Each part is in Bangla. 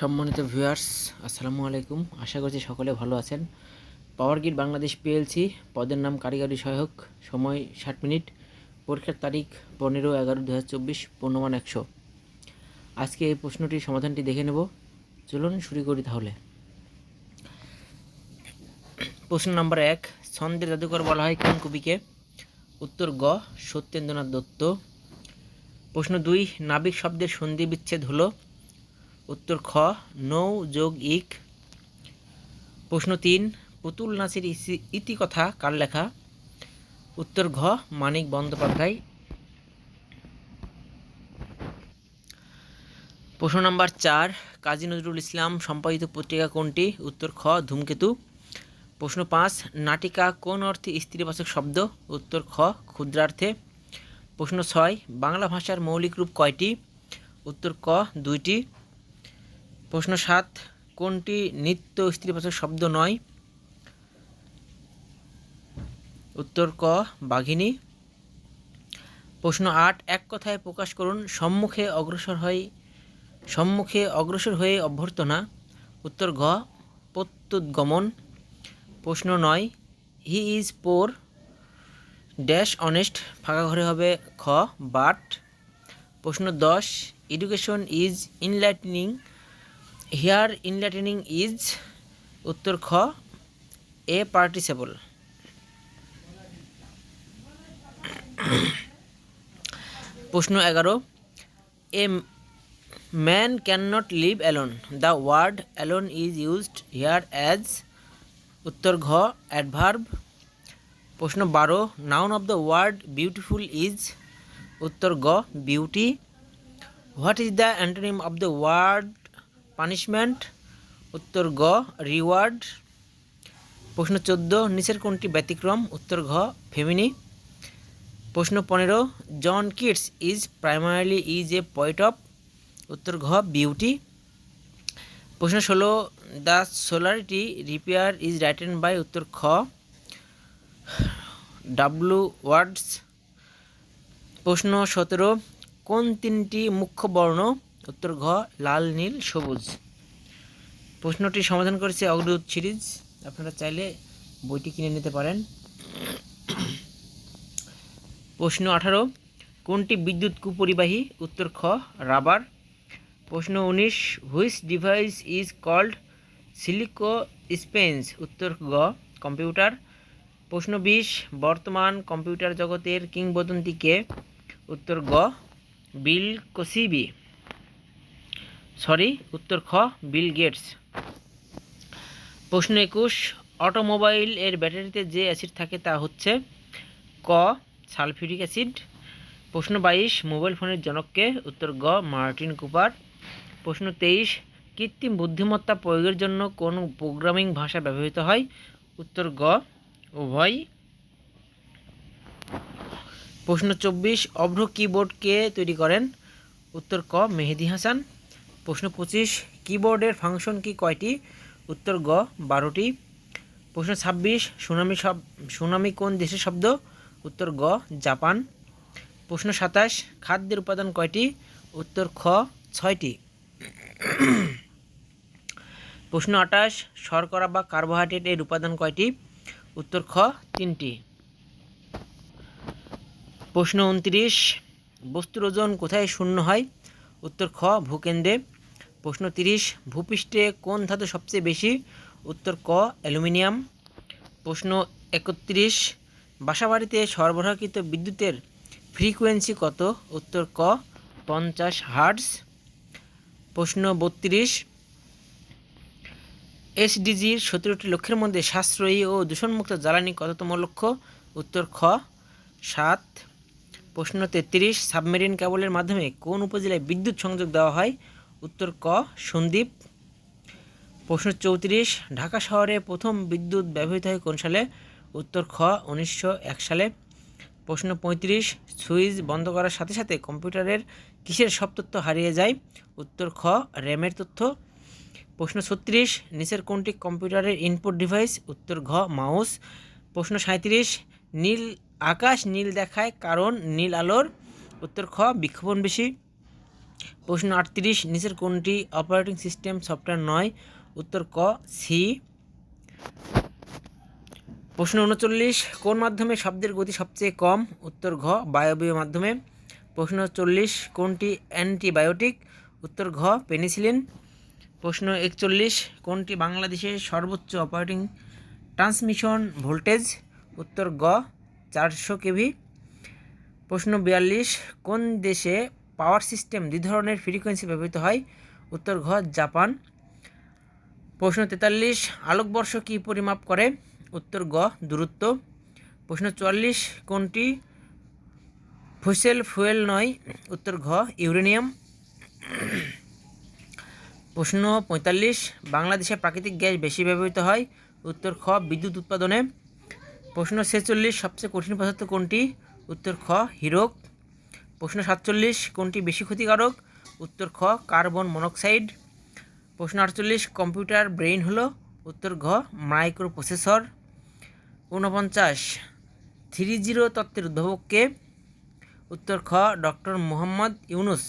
সম্মানিত ভিউয়ার্স আসসালামু আলাইকুম। আশা করছি সকলে ভালো আছেন। পাওয়ার গ্রিড বাংলাদেশ পিএলসি পদের নাম কারিগরি সহায়ক, সময় ষাট মিনিট, পরীক্ষার তারিখ পনেরো এগারো দু হাজার চব্বিশ, পূর্ণমান একশো। আজকে এই প্রশ্নটির সমাধানটি দেখে নেব। চলুন শুরু করি তাহলে। প্রশ্ন নম্বর এক, ছন্দের জাদুকর বলা হয় কোন কবিকে? উত্তর গ, সত্যেন্দ্রনাথ দত্ত। প্রশ্ন দুই, নাবিক শব্দের সন্ধি বিচ্ছেদ হলো উত্তর খ, নৌ যোগ ইক। প্রশ্ন তিন, পুতুল নাচের ইতিকথা কার লেখা? উত্তর ঘ, মানিক বন্দ্যোপাধ্যায়। প্রশ্ন নাম্বার চার, কাজী নজরুল ইসলাম সম্পাদিত পত্রিকা কোনটি? উত্তর খ, ধূমকেতু। প্রশ্ন পাঁচ, নাটিকা কোন অর্থে স্ত্রীবাচক শব্দ? উত্তর খ, ক্ষুদ্রার্থে। প্রশ্ন ছয়, বাংলা ভাষার মৌলিক রূপ কয়টি? উত্তর ক, দুইটি। প্রশ্ন সাত, কোনটি নিত্য স্ত্রীবাচক শব্দ নয়? উত্তর ক, বাঘিনী। প্রশ্ন আট, এক কথায় প্রকাশ করুন, সম্মুখে অগ্রসর হয়, সম্মুখে অগ্রসর হয়ে অভ্যর্থনা। উত্তর ঘ, প্রত্যুদ্গমন। প্রশ্ন নয়, he is poor, dash honest, ফাঁকা ঘরে হবে খ, বাট। প্রশ্ন দশ, education is enlightening here enlightening is উত্তর খ এ পার্টিসেবল প্রশ্ন এগারো। A man can not live alone the word alone is used here as উত্তর ঘ অ্যাডভার্ব প্রশ্ন বারো noun of the word beautiful is উত্তর গ beauty what is the antonym of the word punishment উত্তর গ রিওয়ার্ড প্রশ্ন চোদ্দ, নিচের কোনটি ব্যতিক্রম, উত্তর ঘ ফেমিনি প্রশ্ন পনেরো John Keats is primarily is a poet of উত্তর ঘ বিউটি প্রশ্ন ষোলো the solitary reaper is written by উত্তর খ ডাব্লু ওয়ার্ডস প্রশ্ন সতেরো, কোন তিনটি মুখ্য বর্ণ উত্তর ঘ, লাল, নীল, সবুজ। প্রশ্নটি সমাধান করেছে অগ্রদূত সিরিজ। আপনারা চাইলে বইটি কিনে নিতে পারেন। প্রশ্ন আঠারো, কোনটি বিদ্যুৎ কুপরিবাহী? উত্তর খ, রাবার। প্রশ্ন উনিশ, which device is called silico sapiens? উত্তর গ, কম্পিউটার। প্রশ্ন বিশ, বর্তমান কম্পিউটার জগতের কিংবদন্তিকে উত্তর গ, বিল কসিবি। সরি, উত্তর খ, বিল গেটস। প্রশ্ন একুশ, অটোমোবাইল এর ব্যাটারিতে যে অ্যাসিড থাকে তা হচ্ছে ক, সালফিউরিক অ্যাসিড। প্রশ্ন বাইশ, মোবাইল ফোনের জনককে, উত্তর গ, মার্টিন কুপার। প্রশ্ন তেইশ, কৃত্রিম বুদ্ধিমত্তা প্রয়োগের জন্য কোন প্রোগ্রামিং ভাষা ব্যবহৃত হয়? উত্তর গ, উভয়। প্রশ্ন চব্বিশ, অভ্র কিবোর্ড কে তৈরি করেন। উত্তর ক, মেহেদি হাসান। প্রশ্ন পঁচিশ, কিবোর্ডের ফাংশন কি কয়টি? উত্তর গ, বারোটি। প্রশ্ন ছাব্বিশ, সুনামি শব, সুনামি কোন দেশের শব্দ? উত্তর গ, জাপান। প্রশ্ন সাতাশ, খাদ্যের উপাদান কয়টি? উত্তর খ, ছয়টি। প্রশ্ন আঠাশ, শর্করা বা কার্বোহাইড্রেট এর উপাদান কয়টি? উত্তর খ, তিনটি। প্রশ্ন উনত্রিশ, বস্তুর ওজন কোথায় শূন্য হয়? উত্তর খ, ভূকেন্দ্রে। প্রশ্ন তিরিশ, ভূপৃষ্ঠে কোন ধাতু সবচেয়ে বেশি? উত্তর ক, অ্যালুমিনিয়াম। প্রশ্ন একত্রিশ, বাসাবাড়িতে সরবরাহকৃত বিদ্যুতের ফ্রিকোয়েন্সি কত? উত্তর ক, পঞ্চাশ হার্টস প্রশ্ন বত্রিশ এসডিজির সতেরোটি লক্ষ্যের মধ্যে সাশ্রয়ী ও দূষণমুক্ত জ্বালানি কততম লক্ষ্য? উত্তর খ, সাত। প্রশ্ন তেত্রিশ, সাবমেরিন কেবলের মাধ্যমে কোন উপজেলায় বিদ্যুৎ সংযোগ দেওয়া হয়? উত্তর ক, সন্দ্বীপ। প্রশ্ন চৌত্রিশ, ঢাকা শহরে প্রথম বিদ্যুৎ ব্যবহৃত হয় কোন সালে? উত্তর খ, উনিশশো এক সালে। প্রশ্ন পঁয়ত্রিশ, সুইচ বন্ধ করার সাথে সাথে কম্পিউটারের কিসের সব তথ্য হারিয়ে যায়? উত্তর খ, র্যামের তথ্য। প্রশ্ন ছত্রিশ, নিচের কোনটি কম্পিউটারের ইনপুট ডিভাইস? উত্তর ঘ, মাউস। প্রশ্ন সাঁত্রিশ নীল, আকাশ নীল দেখায়, কারণ নীল আলোর উত্তর খ বিক্ষোভণ বেশি। প্রশ্ন আটত্রিশ, নিচের কোনটি অপারেটিং সিস্টেম সফটওয়্যার নয়? উত্তর ক সি প্রশ্ন উনচল্লিশ, কোন মাধ্যমে শব্দের গতি সবচেয়ে কম? উত্তর ঘ, বায়বীয় মাধ্যমে। প্রশ্ন চল্লিশ, কোনটি অ্যান্টিবায়োটিক? উত্তর ঘ, পেনিসিলিন। প্রশ্ন একচল্লিশ, কোনটি বাংলাদেশের সর্বোচ্চ অপারেটিং ট্রান্সমিশন ভোল্টেজ উত্তর গ, চারশো কেভি প্রশ্ন বিয়াল্লিশ, কোন দেশে পাওয়ার সিস্টেম দুই ধরনের ফ্রিকোয়েন্সি ব্যবহৃত হয়? উত্তর ঘ, জাপান। প্রশ্ন তেতাল্লিশ, আলোকবর্ষ কী পরিমাপ করে? উত্তর গ, দূরত্ব। প্রশ্ন চুয়াল্লিশ, কোনটি ফসিল ফুয়েল নয়? উত্তর ঘ ইউরেনিয়াম প্রশ্ন পঁয়তাল্লিশ, বাংলাদেশে প্রাকৃতিক গ্যাস বেশি ব্যবহৃত হয়? উত্তর খ, বিদ্যুৎ উৎপাদনে। প্রশ্ন ছেচল্লিশ, সবচেয়ে কঠিন পদার্থ কোনটি? উত্তর খ, হিরক। প্রশ্ন সাতচল্লিশ, কোনটি বেশি ক্ষতিকারক? উত্তর খ, কার্বন মনোক্সাইড। প্রশ্ন আটচল্লিশ, কম্পিউটার ব্রেইন হলো? উত্তর ঘ মাইক্রো প্রসেসর ঊনপঞ্চাশ থ্রি জিরো তত্ত্বের উদ্ভাবককে উত্তর খ, ডক্টর মোহাম্মদ ইউনুস।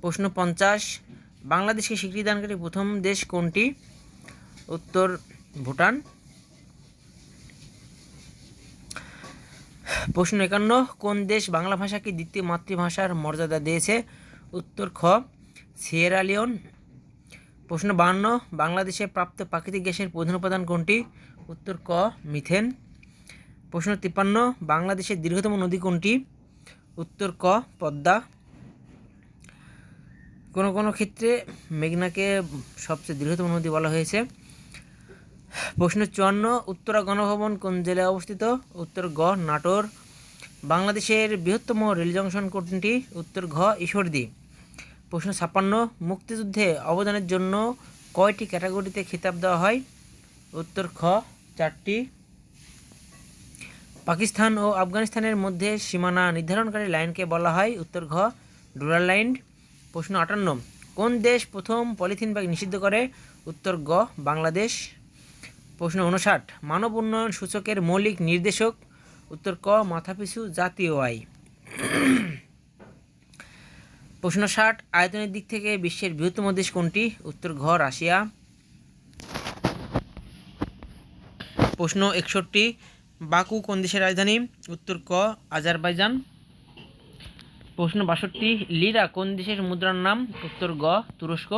প্রশ্ন পঞ্চাশ, বাংলাদেশকে স্বীকৃতিদানকারী প্রথম দেশ কোনটি? উত্তর ভুটান। প্রশ্ন একান্ন, কোন দেশ বাংলা ভাষাকে দ্বিতীয় মাতৃভাষার মর্যাদা দিয়েছে? উত্তর খ, সিয়েরা লিওন। প্রশ্ন বান্ন, বাংলাদেশে প্রাপ্ত প্রাকৃতিক গ্যাসের প্রধান উপাদান কোনটি? উত্তর ক, মিথেন। প্রশ্ন তিপ্পান্ন, বাংলাদেশের দীর্ঘতম নদী কোনটি? উত্তর ক, পদ্মা। কোনো কোনো ক্ষেত্রে মেঘনাকে সবচেয়ে দীর্ঘতম নদী বলা হয়েছে। প্রশ্ন চুয়ান্ন, উত্তরা গণভবন কোন জেলায় অবস্থিত? উত্তর গ, নাটোর। বাংলাদেশের বৃহত্তম রেল জংশন কোনটি? উত্তর ঘ, ঈশ্বরদী। প্রশ্ন ছাপ্পান্ন, মুক্তিযুদ্ধে অবদানের জন্য কয়টি ক্যাটাগরিতে খেতাব দেওয়া হয়? উত্তর খ, চারটি। পাকিস্তান ও আফগানিস্তানের মধ্যে সীমানা নির্ধারণকারী লাইনকে বলা হয়। উত্তর ঘ, ডুরাল লাইন। প্রশ্ন আটান্ন, কোন দেশ প্রথম পলিথিন ব্যাগ নিষিদ্ধ করে? উত্তর গ, বাংলাদেশ। প্রশ্ন উনষাট মানব উন্নয়ন সূচকের মৌলিক নির্দেশক, উত্তর ক, মাথাপিছু জাতীয় আয় প্রশ্ন ষাট, আয়তনের দিক থেকে বিশ্বের বৃহত্তম দেশ কোনটি? উত্তর ঘ, রাশিয়া। প্রশ্ন একষট্টি, বাকু কোন দেশের রাজধানী? উত্তর ক, আজারবাইজান। প্রশ্ন বাষট্টি, লিরা কোন দেশের মুদ্রার নাম? উত্তর গ, তুরস্ক।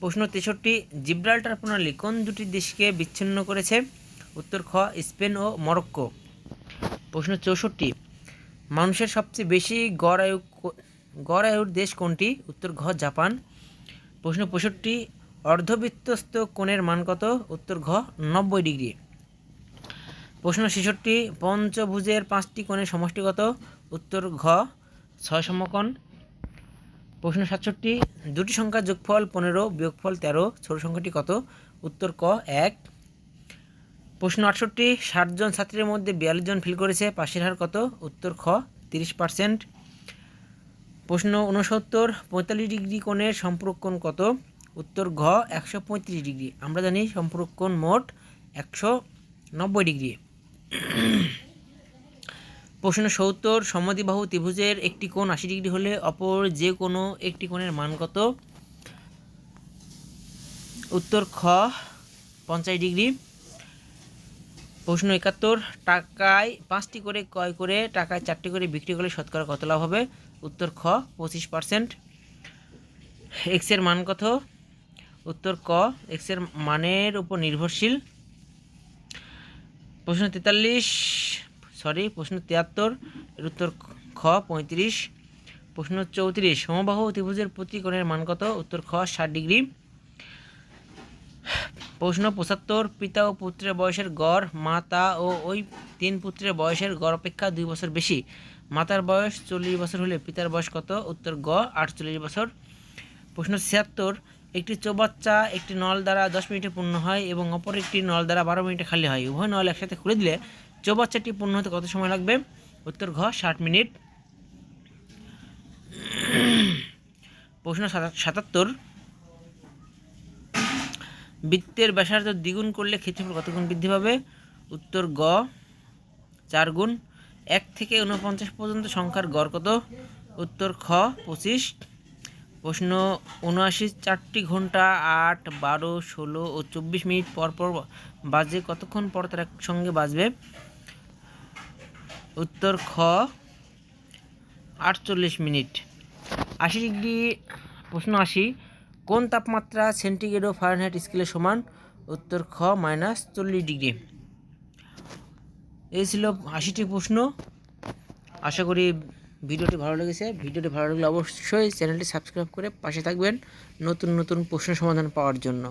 প্রশ্ন তেষট্টি, জিব্রাল্টার প্রণালী কোন দুটি দেশকে বিচ্ছিন্ন করেছে? উত্তর খ, স্পেন ও মরক্কো। প্রশ্ন চৌষট্টি, মানুষের সবচেয়ে বেশি গড় আয়ু গড় আয়ুর দেশ কোনটি? উত্তর ঘ, জাপান। প্রশ্ন পঁয়ষট্টি অর্ধবৃত্তস্থ কোণের মান কত? উত্তর ঘ, নব্বই ডিগ্রি। প্রশ্ন ছেষট্টি, পঞ্চভুজের পাঁচটি কোণের সমষ্টি কত? উত্তর ঘ, ছয় সমকোণ। প্রশ্ন সাতষট্টি, দুটি সংখ্যার যোগফল পনেরো, বিয়োগফল তেরো, ছোট সংখ্যাটি কত? উত্তর ক, এক। প্রশ্ন আটষট্টি ষাটজন ছাত্রের মধ্যে বিয়াল্লিশ জন ফিল করেছে, পাশের হার কত? উত্তর খ, তিরিশ পার্সেন্ট প্রশ্ন উনসত্তর পঁয়তাল্লিশ ডিগ্রি কোণের সম্পূরক কোণ কত? উত্তর ঘ, একশো পঁয়ত্রিশ ডিগ্রি। আমরা জানি সম্পূরক কোণ মোট একশো নব্বই ডিগ্রি। প্রশ্ন সত্তর সমদ্বিবাহু ত্রিভুজের একটি কোণ আশি ডিগ্রি হলে অপর যে কোনো একটি কোণের মান কত? উত্তর খ, পঞ্চাশ ডিগ্রি। প্রশ্ন একাত্তর, টাকায় পাঁচটি করে ক্রয় করে, টাকায় চারটি করে বিক্রি করলে শতকরা কত লাভ হবে? উত্তর খ, পঁচিশ পার্সেন্ট। এক্সের মান কত? উত্তর ক এক্সের মানের উপর নির্ভরশীল। প্রশ্ন তেতাল্লিশ সরি, প্রশ্ন তিয়াত্তর, এর উত্তর খ পঁয়ত্রিশ। প্রশ্ন চৌত্রিশ, সমবাহ ত্রিভুজের প্রতি কোণের মান কত? উত্তর খ, ষাট ডিগ্রি। প্রশ্ন পঁচাত্তর, পিতা ও পুত্রের বয়সের গড়, মাতা ও ওই তিন পুত্রের বয়সের গড় অপেক্ষা দুই বছর বেশি। মাতার বয়স চল্লিশ বছর হলে পিতার বয়স কত? উত্তর গ, আটচল্লিশ বছর। প্রশ্ন ছিয়াত্তর, একটি চৌবাচ্চা একটি নল দ্বারা দশ মিনিটে পূর্ণ হয় এবং অপর একটি নল দ্বারা বারো মিনিটে খালি হয়। উভয় নল একসাথে খুলে দিলে চৌবাচ্চাটি পূর্ণ হতে কত সময় লাগবে? উত্তর ঘ, ষাট মিনিট। প্রশ্ন সাতা- সাতাত্তর। বৃত্তের ব্যাসার্ধ দ্বিগুণ করলে ক্ষেত্রফল কত গুণ বৃদ্ধি পাবে? উত্তর গ চার গুণ এক থেকে উনপঞ্চাশ পর্যন্ত সংখ্যার গড় কত? উত্তর খ, পঁচিশ। প্রশ্ন উনআশি চারটি ঘণ্টা, আট, বারো, ষোলো ও চব্বিশ মিনিট পর পর বাজে কতক্ষণ পর তার একসঙ্গে বাজবে? উত্তর খ, আটচল্লিশ মিনিট। আশি ডিগ্রি প্রশ্ন আশি, কোন তাপমাত্রা সেন্টিগ্রেড ও ফারেনহাইট স্কেলের সমান? উত্তর খ, মাইনাস চল্লিশ ডিগ্রি। এই ছিল আশিটি প্রশ্ন। আশা করি ভিডিওটি ভালো লেগেছে। ভিডিওটি ভালো লাগলে অবশ্যই চ্যানেলটি সাবস্ক্রাইব করে পাশে থাকবেন নতুন নতুন প্রশ্ন সমাধান পাওয়ার জন্য।